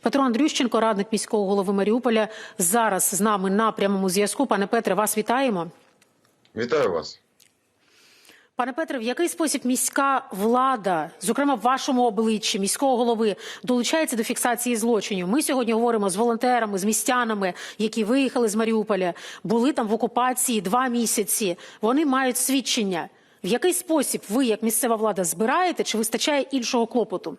Петро Андрющенко, радник міського голови Маріуполя, зараз з нами на прямому зв'язку. Пане Петре, вас вітаємо. Вітаю вас. Пане Петре, в який спосіб міська влада, зокрема в вашому обличчі міського голови, долучається до фіксації злочинів? Ми сьогодні говоримо з волонтерами, з містянами, які виїхали з Маріуполя, були там в окупації два місяці. Вони мають свідчення. В який спосіб ви, як місцева влада, збираєте чи вистачає іншого клопоту?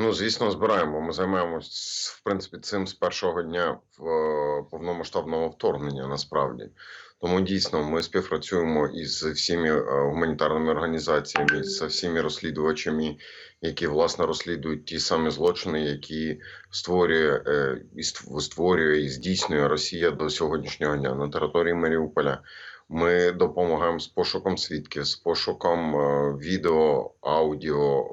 Ну, звісно, збираємо. Ми займаємось в принципі цим з першого дня в е, повномасштабного вторгнення. Насправді, тому дійсно ми співпрацюємо із всіми е, гуманітарними організаціями, з всіми розслідувачами, які власне розслідують ті самі злочини, які створює е, і створює і здійснює Росія до сьогоднішнього дня на території Маріуполя. Ми допомагаємо з пошуком свідків, з пошуком е, відео, аудіо, е,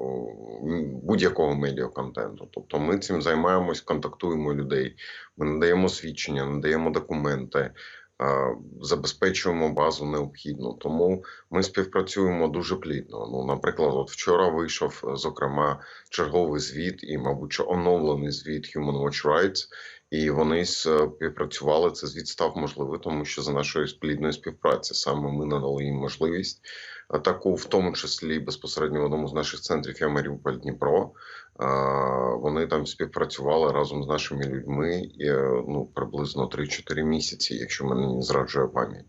будь-якого медіаконтенту. Тобто ми цим займаємось, контактуємо людей, ми надаємо свідчення, надаємо документи, е, забезпечуємо базу необхідну. Тому ми співпрацюємо дуже плідно. Ну, наприклад, от вчора вийшов зокрема черговий звіт і, мабуть, оновлений звіт Human Watch Rights, і вони співпрацювали. Це звіт став можливий, тому що за нашої плідної співпраці саме ми надали їм можливість а таку, в тому числі безпосередньо в одному з наших центрів я Маріуполь Дніпро. А, Вони там співпрацювали разом з нашими людьми е, ну приблизно 3-4 місяці, якщо мене не зраджує пам'ять.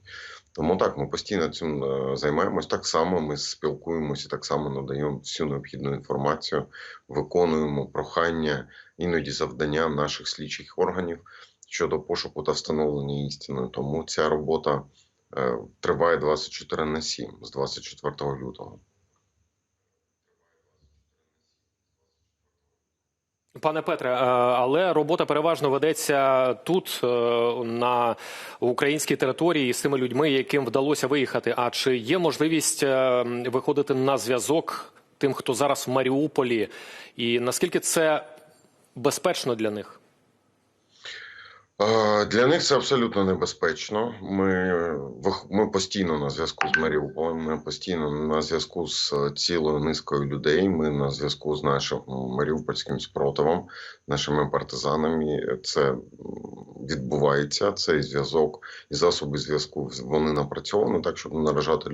Тому так ми постійно цим е, займаємось. Так само ми спілкуємося, так само надаємо всю необхідну інформацію, виконуємо прохання, іноді завдання наших слідчих органів щодо пошуку та встановлення істини. Тому ця робота е, триває 24 на 7 з 24 лютого. Пане Петре, е, але робота переважно ведеться тут, е, на українській території, з тими людьми, яким вдалося виїхати. А чи є можливість е, виходити на зв'язок тим, хто зараз в Маріуполі, і наскільки це безпечно для них? Е, Для них це абсолютно небезпечно. Ми, вих- ми постійно на зв'язку з Маріуполем, ми постійно на зв'язку з е, цілою низкою людей. Ми на зв'язку з нашим м, маріупольським спротивом, нашими партизанами. Це відбувається. Цей зв'язок і засоби зв'язку вони напрацьовані так, щоб не наражати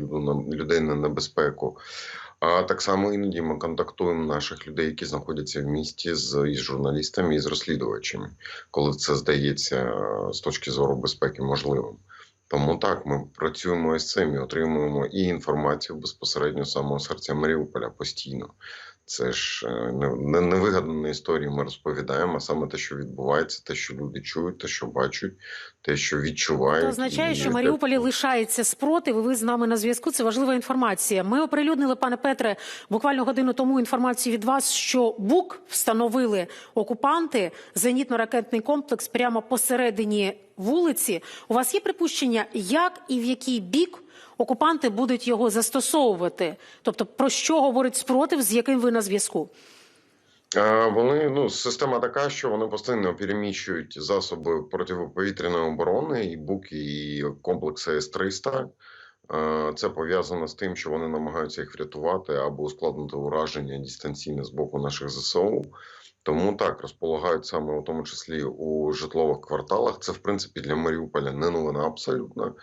людей на небезпеку. А так само іноді ми контактуємо наших людей, які знаходяться в місті з із журналістами і з розслідувачами коли це здається е, з точки зору безпеки можливим. Тому так, ми працюємо із цим і отримуємо і інформацію безпосередньо самого серця Маріуполя постійно. Це ж е, не, не, не історії ми розповідаємо, а саме те, що відбувається, те, що люди чують, те, що бачать, те, що відчувають. Це означає, що Маріуполі лишається спротив. і Ви з нами на зв'язку. Це важлива інформація. Ми оприлюднили, пане Петре, буквально годину тому інформацію від вас, що БУК встановили окупанти зенітно-ракетний комплекс прямо посередині вулиці. У вас є припущення, як і в який бік окупанти будуть його застосовувати? Тобто, про що говорить спротив, з яким ви на зв'язку? Вони ну система така, що вони постійно переміщують засоби протиповітряної оборони, і буки, і комплекси С-300. Це пов'язано з тим, що вони намагаються їх врятувати або ускладнити ураження дистанційне з боку наших ЗСУ. Тому так розполагають саме у тому числі у житлових кварталах. Це в принципі для Маріуполя не новина абсолютно.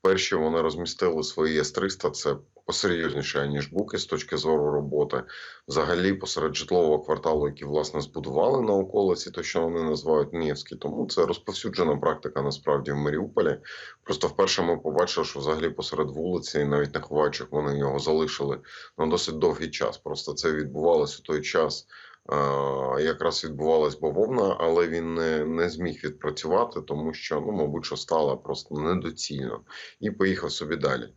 Вперше вони розмістили свої С-300, це посерйозніше ніж буки з точки зору роботи взагалі посеред житлового кварталу, який власне збудували на околиці, то що вони називають Невський. Тому це розповсюджена практика насправді в Маріуполі. Просто вперше ми побачили, що взагалі посеред вулиці, навіть не ховаючи, вони його залишили на досить довгий час. Просто це відбувалося у той час. Якраз відбувалась бавовна, але він не, не зміг відпрацювати, тому що ну, мабуть, що стало просто недоцільно і поїхав собі далі.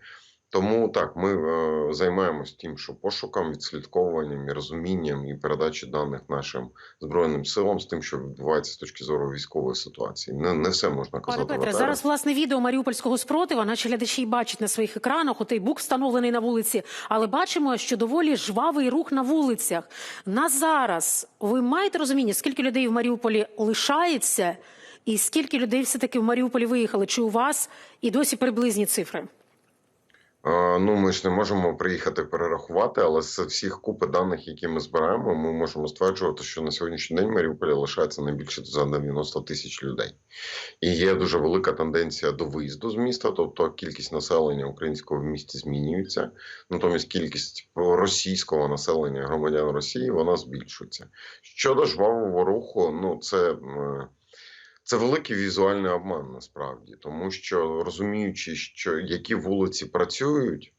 Тому так, ми е, займаємось тим, що пошуком, відслідковуванням і розумінням і передачі даних нашим збройним силам з тим, що відбувається з точки зору військової ситуації. Не, не все можна казати. в Петре, зараз власне відео маріупольського спротива. Наші глядачі бачать на своїх екранах. Отей бук встановлений на вулиці. Але бачимо, що доволі жвавий рух на вулицях. На зараз ви маєте розуміння, скільки людей в Маріуполі лишається, і скільки людей все таки в Маріуполі виїхали? Чи у вас і досі приблизні цифри? Е, Ну, ми ж не можемо приїхати перерахувати, але з всіх купи даних, які ми збираємо, ми можемо стверджувати, що на сьогоднішній день в Маріуполі лишається не більше за 90 тисяч людей. І є дуже велика тенденція до виїзду з міста, тобто кількість населення українського в місті змінюється. Натомість кількість російського населення громадян Росії вона збільшується. Щодо жвавого руху, ну це. Це великий візуальний обман насправді, тому що розуміючи, що які вулиці працюють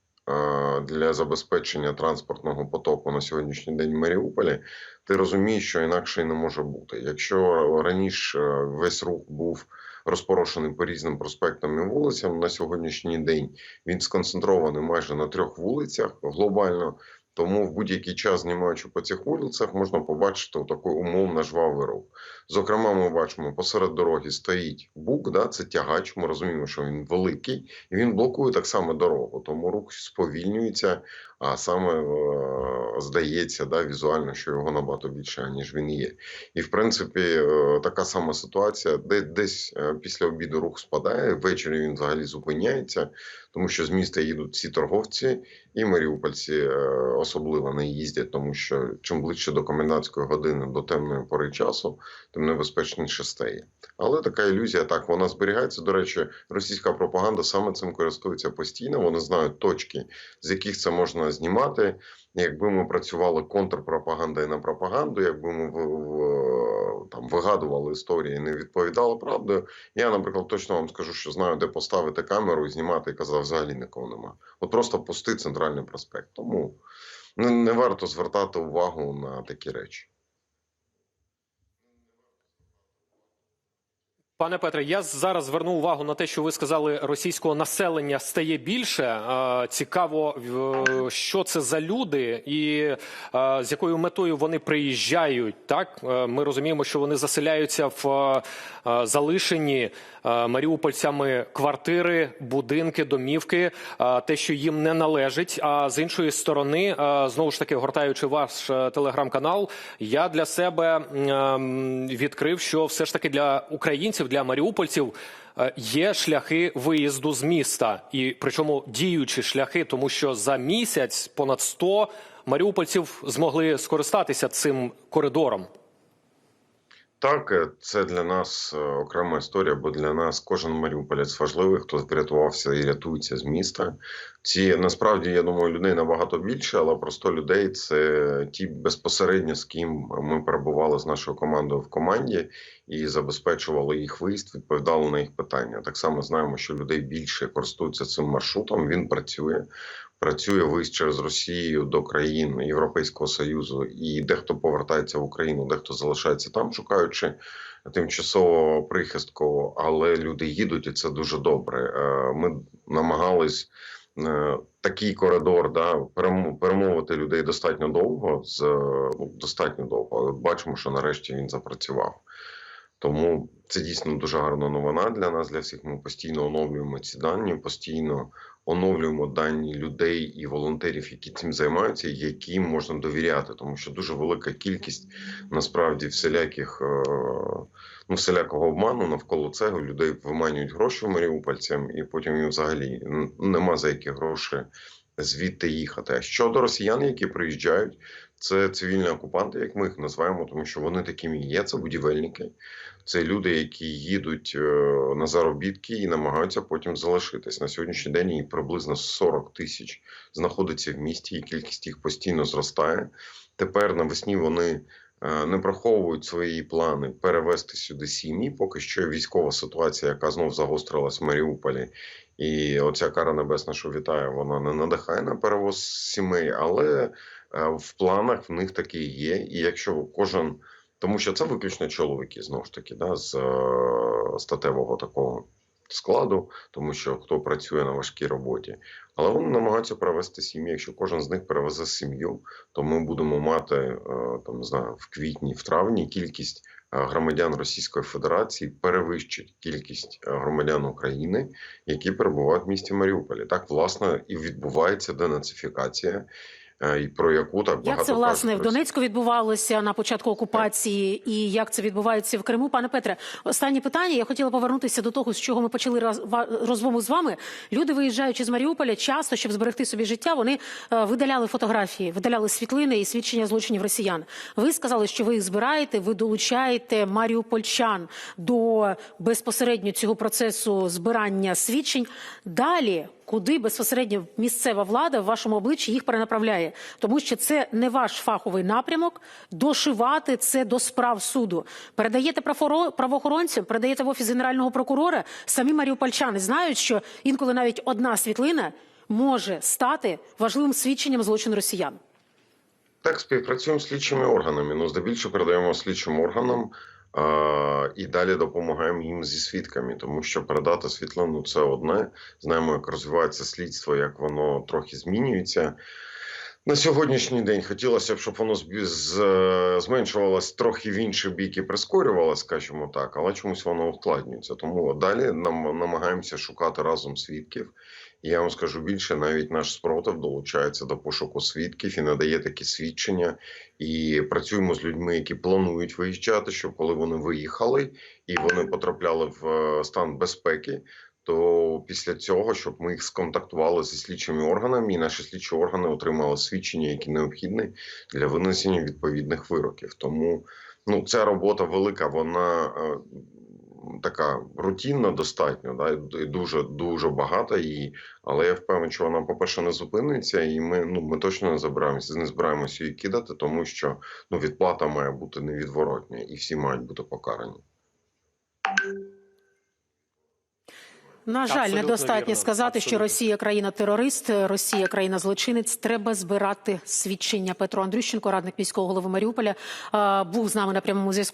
для забезпечення транспортного потоку на сьогоднішній день в Маріуполі, ти розумієш, що інакше й не може бути. Якщо раніше весь рух був розпорошений по різним проспектам і вулицям, на сьогоднішній день він сконцентрований майже на трьох вулицях глобально. Тому в будь-який час, знімаючи по цих вулицях, можна побачити такий умовно жвавий рух. Зокрема, ми бачимо, посеред дороги стоїть бук, да, це тягач. Ми розуміємо, що він великий, і він блокує так само дорогу. Тому рух сповільнюється, а саме е, здається, да, візуально, що його набагато більше, ніж він є. І в принципі, е, така сама ситуація, де десь е, після обіду рух спадає, ввечері він взагалі зупиняється, тому що з міста їдуть всі торговці, і маріупольці е, особливо не їздять, тому що чим ближче до комендантської години, до темної пори часу, тим небезпечніше стає. Але така ілюзія так вона зберігається. До речі, російська пропаганда саме цим користується постійно. Вони знають точки, з яких це можна знімати. Якби ми працювали контрпропагандою на пропаганду, якби ми в, там вигадували історії, і не відповідали правдою. Я, наприклад, точно вам скажу, що знаю, де поставити камеру і знімати, і казав, взагалі нікого нема. От просто пусти центральний проспект. Тому не, не варто звертати увагу на такі речі. Пане Петре, я зараз зверну увагу на те, що ви сказали, російського населення стає більше. Цікаво, що це за люди і з якою метою вони приїжджають. Так ми розуміємо, що вони заселяються в залишені маріупольцями квартири, будинки, домівки, те, що їм не належить. А з іншої сторони, знову ж таки, гортаючи ваш е, телеграм-канал, я для себе відкрив, що все ж таки для українців, для маріупольців. е, Є шляхи виїзду з міста, і причому діючі шляхи, тому що за місяць понад 100 маріупольців змогли скористатися цим коридором. Так, е, це для нас е, окрема історія, бо для нас кожен маріуполець важливий, хто врятувався і рятується з міста. Ці насправді я думаю, людей набагато більше, але просто людей це ті безпосередньо з ким ми перебували з нашою командою в команді і забезпечували їх виїзд, відповідали на їх питання. Так само знаємо, що людей більше користуються цим маршрутом. Він працює. Працює виїзд через Росію до країн Європейського Союзу, і дехто повертається в Україну, дехто залишається там, шукаючи тимчасового прихистку, але люди їдуть, і це дуже добре. Е, Ми намагались е, такий коридор да, перемовити людей достатньо довго, з ну, достатньо довго, бачимо, що нарешті він запрацював. Тому це дійсно дуже гарна новина для нас, для всіх. Ми постійно оновлюємо ці дані, постійно оновлюємо дані людей і волонтерів, які цим займаються, яким можна довіряти, тому що дуже велика кількість насправді всіляких е, ну всілякого обману навколо цього людей виманюють гроші маріупольцям, і потім їм взагалі нема за які гроші звідти їхати. А щодо росіян, які приїжджають, це цивільні окупанти, як ми їх називаємо, тому що вони такими і є. Це будівельники. Це люди, які їдуть е, на заробітки і намагаються потім залишитись. На сьогоднішній день їх приблизно 40 тисяч знаходиться в місті, і кількість їх постійно зростає. Тепер навесні вони е, не приховують свої плани перевести сюди сім'ї. Поки що військова ситуація, яка знов загострилась в Маріуполі, і оця кара небесна, що вітає, вона не надихає на перевоз сімей, але в планах в них таки є. І якщо кожен тому що це виключно чоловіки, знову ж таки, да, з е, статевого такого складу, тому що хто працює на важкій роботі. Але вони намагаються перевести сім'ї. Якщо кожен з них перевезе сім'ю, то ми будемо мати е, там не знаю, в квітні, в травні кількість е, громадян Російської Федерації перевищить кількість е, громадян України, які перебувають в місті Маріуполі. Так власне і відбувається денацифікація. Е, і про яку так багато Як це власне в. Донецьку відбувалося на початку окупації, і як це відбувається в Криму? Пане Петре, останнє питання. Я хотіла повернутися до того, з чого ми почали розмову з вами. Люди, виїжджаючи з Маріуполя, часто, щоб зберегти собі життя, вони е, видаляли фотографії, видаляли світлини і свідчення злочинів росіян. Ви сказали, що ви їх збираєте, ви долучаєте маріупольчан до безпосередньо цього процесу збирання свідчень. Далі. Куди безпосередньо місцева влада в вашому обличчі їх перенаправляє, тому що це не ваш фаховий напрямок. Дошивати це до справ суду. Передаєте правоохоронцям, передаєте в офіс генерального прокурора. Самі маріупольчани знають, що інколи навіть одна світлина може стати важливим свідченням злочину росіян. Так, співпрацюємо з слідчими органами. Ну, здебільшого передаємо слідчим органам і далі допомагаємо їм зі свідками, тому що передати світлину це одне. Знаємо, як розвивається слідство, як воно трохи змінюється. На сьогоднішній день хотілося б, щоб воно зменшувалось трохи в інший бік і прискорювалося, скажімо так, але чомусь воно ускладнюється. Тому далі нам намагаємося шукати разом свідків. Я вам скажу більше, навіть наш спротив долучається до пошуку свідків і надає такі свідчення. І працюємо з людьми, які планують виїжджати, щоб коли вони виїхали і вони потрапляли в е, стан безпеки. То після цього, щоб ми їх сконтактували зі слідчими органами, і наші слідчі органи отримали свідчення, які необхідні для винесення відповідних вироків. Тому ну ця робота велика, вона е, така рутинна, достатньо, да, і дуже дуже багато її. Але я впевнений, що вона, по-перше, не зупиниться, і ми ну ми точно не забираємося, не збираємося її кидати, тому що ну відплата має бути невідворотня, і всі мають бути покарані. На жаль, Абсолютно недостатньо вірно. сказати, що Росія країна-терорист, Росія країна-злочинець. Треба збирати свідчення. Петро Андрющенко, радник міського голови Маріуполя, був з нами на прямому зв'язку.